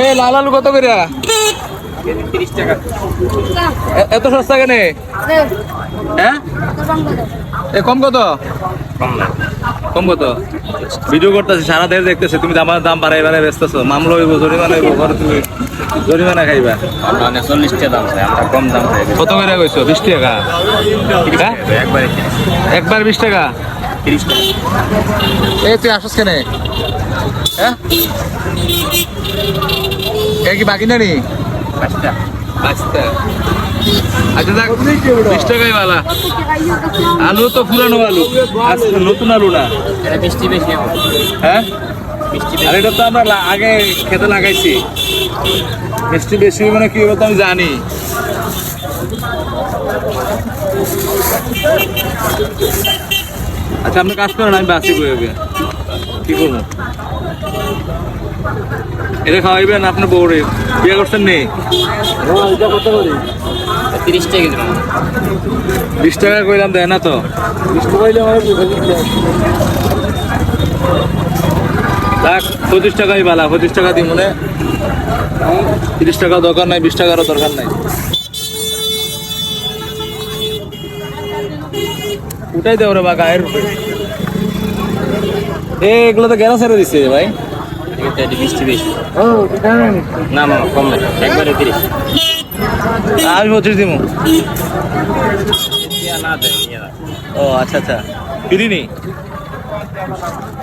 এ লাল আলু কত করে? এত সস্তা কেনে? হ্যাঁ? এ কম কত? কম কত? ভিডিও করতেছি সারা দেশ দেখতেছে তুমি আমার দাম বাড়াই বাড়াই ব্যস্তেছো মামলা হইব জরিমানা হইব ঘরে তুমি জরিমানা খাইবা। আমরা চল্লিশ টাকা দাম আমরা কম দাম কত করে কইছো? বিশ টাকা? একবারে একবার বিশ টাকা? তিরিশ টাকা। এই তুই আসস কেনে? হ্যাঁ? এ কি বাকি না নি পাঁচটা। আচ্ছা আচ্ছা দেখ বিশ টাকাই বালা। আলু তো পুরানো আলু। আজকে নতুন আলু না? এটা মিষ্টি বেশি হ্যাঁ? মিষ্টি আর এটা তো আমরা আগে খেতে লাগাইছি। মিষ্টি বেশি হবে না কি হবে তো আমি জানি। আচ্ছা আপনি কাজ করেন আমি বাসি বইবে কি করব? এটা খাওয়াইবেন আপনার বউরে। বিয়ে করছেন নেই তিরিশ টাকা দিলাম বিশ টাকা কইলাম দেয় না তো। দেখ পঁচিশ টাকাই বালা পঁচিশ টাকা দিই মনে তিরিশ টাকা দরকার নাই বিশ টাকারও দরকার নাই। উঠাই দেও রে বা গায়ের উপরে। এ এগুলো তো গেরা ছেড়ে দিচ্ছে রে ভাই মিষ্টি বেশি। না মামা কম না একবারে তিরিশ। আমি পঁচিশ দিব না না ও আচ্ছা আচ্ছা। ফিরিনি?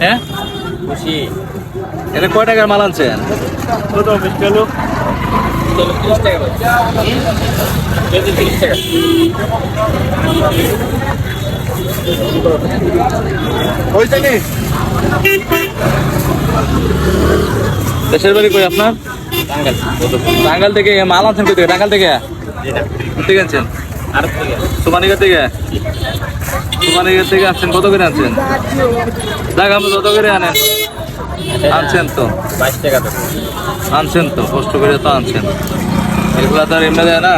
হ্যাঁ? খুশি। এটা কয় টাকার মাল আনছেন? টাকা। হয়েছে নি দেশের বাড়ি কই আপনার? টাঙ্গাল থেকে মাল আনছেন কই থেকে? টাঙ্গাল থেকে? আনছেন? আর সুমানিগা থেকে? সুমানিগা থেকে আনছেন। কত করে আনছেন? দেখ আপনি কত করে আনেন। আনছেন তো। বাইশ টাকা তো। আনছেন তো কষ্ট করে তো আনছেন। এগুলা তো আর এমনি দেয় না।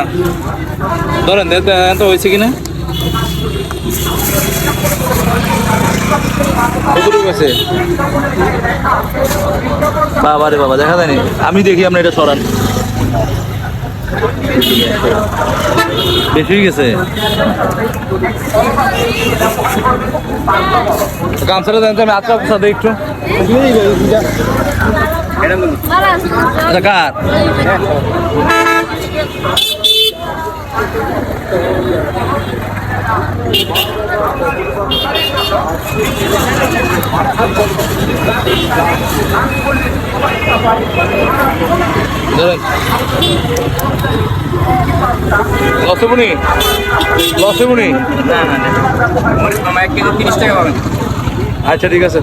ধরেন দেখতে তো হয়েছে কিনা? আছে। বাবা রে বাবা, দেখা যায়নি? আমি দেখি আপনি এটা সরান। বেশি গেছে? গামছাটা দেন তো, আমি আচ্ছা আচ্ছা কার? ধরেন লসবুনি লসবুনি না না না তিরিশ টাকা পাবেন। আচ্ছা ঠিক আছে।